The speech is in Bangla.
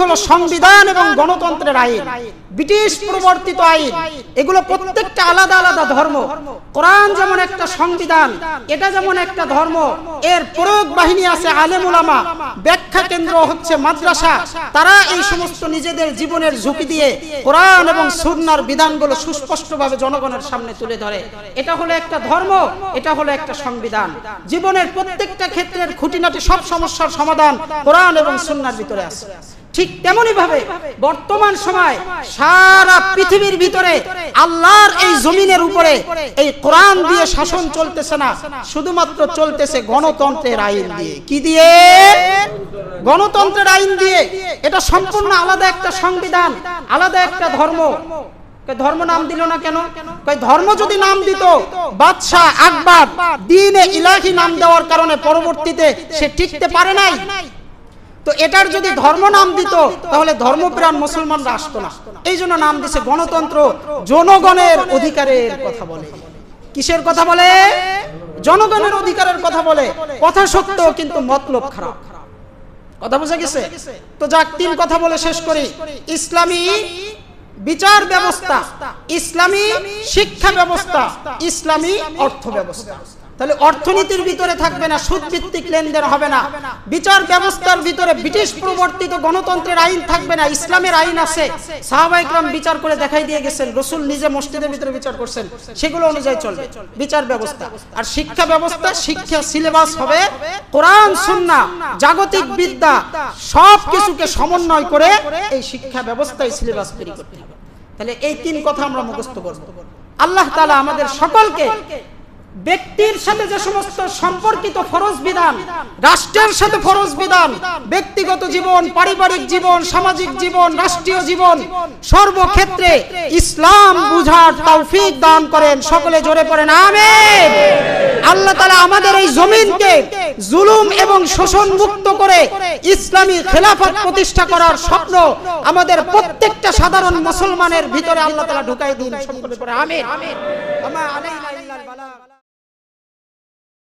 হলো সংবিধান এবং গণতন্ত্রের আইন। ব্রিটিশ প্রবর্তিত আইন। এগুলো প্রত্যেকটা আলাদা আলাদা ধর্ম। কোরআন যেমন একটা সংবিধান, এটা যেমন একটা ধর্ম। এর প্রয়োগ বাহিনী আছে আলেমুলামা ব্যাখ্যা কেন্দ্র হচ্ছে মাদ্রাসা। তারা এই সমস্ত নিজেদের জীবনের ঝুঁকি দিয়ে কোরআন এবং সুন্নার বিধানগুলো সুস্পষ্টভাবে জনগণের সামনে তুলে ধরে। এটা হলো একটা ধর্ম, এটা হলো একটা সংবিধান। জীবনের প্রত্যেকটা ক্ষেত্রের খুঁটিনাটি সব সমস্যার সমাধান কোরআন এবং সুন্নার ভিতরে আছে। ঠিক তেমনি ভাবে বর্তমান সময় সারা পৃথিবীর ভিতরে আল্লাহর এই জমিনের উপরে এই কোরআন দিয়ে শাসন চলতেছে না। শুধুমাত্র চলতেছে গণতন্ত্রের আইন দিয়ে। কি দিয়ে? গণতন্ত্রের আইন দিয়ে। এটা সম্পূর্ণ আলাদা একটা সংবিধান আলাদা একটা ধর্ম। ধর্ম নাম দিল না কেন? ধর্ম যদি নাম দিত বাদশাহ আকবর দিনে ইলাহি নাম দেওয়ার কারণে পরবর্তীতে সে টিকতে পারে নাই। তো এটার যদি ধর্ম নাম দিত, তাহলে ধর্মপ্রাণ মুসলমানরা আসতো না। এই জন্য নাম দিছে গণতন্ত্র। জনগণের অধিকারের কথা বলে। কিসের কথা বলে? জনগণের অধিকারের কথা বলে। কথা সত্য, কিন্তু মতলব খারাপ। কথা বোঝা গেছে? তো যাক, তিন কথা বলে শেষ করি। ইসলামী বিচার ব্যবস্থা, ইসলামী শিক্ষা ব্যবস্থা, ইসলামী অর্থ ব্যবস্থা। তাহলে অর্থনীতির ভিতরে থাকবে না সুদ ভিত্তিক লেনদেন হবে না। বিচার ব্যবস্থার ভিতরে ব্রিটিশ প্রবর্তিত গণতন্ত্রের আইন থাকবে না, ইসলামের আইন আছে। সাহাবাইকরাম বিচার করে দেখাই দিয়ে গেছেন, রসুল নিজে মসজিদের ভিতরে বিচার করছেন, সেগুলো অনুযায়ী চলবে, বিচার ব্যবস্থা। আর শিক্ষা ব্যবস্থা, শিক্ষা সিলেবাস হবে কোরআন, সুন্না, জাগতিক বিদ্যা সব কিছুকে সমন্বয় করে এই শিক্ষা ব্যবস্থায় সিলেবাস তৈরি করতে হবে। তাহলে এই তিন কথা আমরা মুখস্থ করব। আল্লাহ তালা আমাদের সকলকে ব্যক্তির সাথে যে সমস্ত সম্পর্কিত ফরজ বিধান, রাষ্ট্রের সাথে ফরজ বিধান, ব্যক্তিগত জীবন, পারিবারিক জীবন, সামাজিক জীবন, রাষ্ট্রীয় জীবন, সর্বক্ষেত্রে ইসলাম বুঝার তৌফিক দান করেন। সকলে জোরে পড়েন আমেন। আল্লাহ তাআলা আমাদের এই জমিনকে জুলুম এবং শোষণ মুক্ত করে ইসলামী খেলাফত প্রতিষ্ঠা করার স্বপ্ন আমাদের প্রত্যেকটা সাধারণ মুসলমানের ভিতরে আল্লাহ তাআলা ঢুকাই দিন। সকলে পড়ে, আমিন। আমা ইল্লাল বালাগ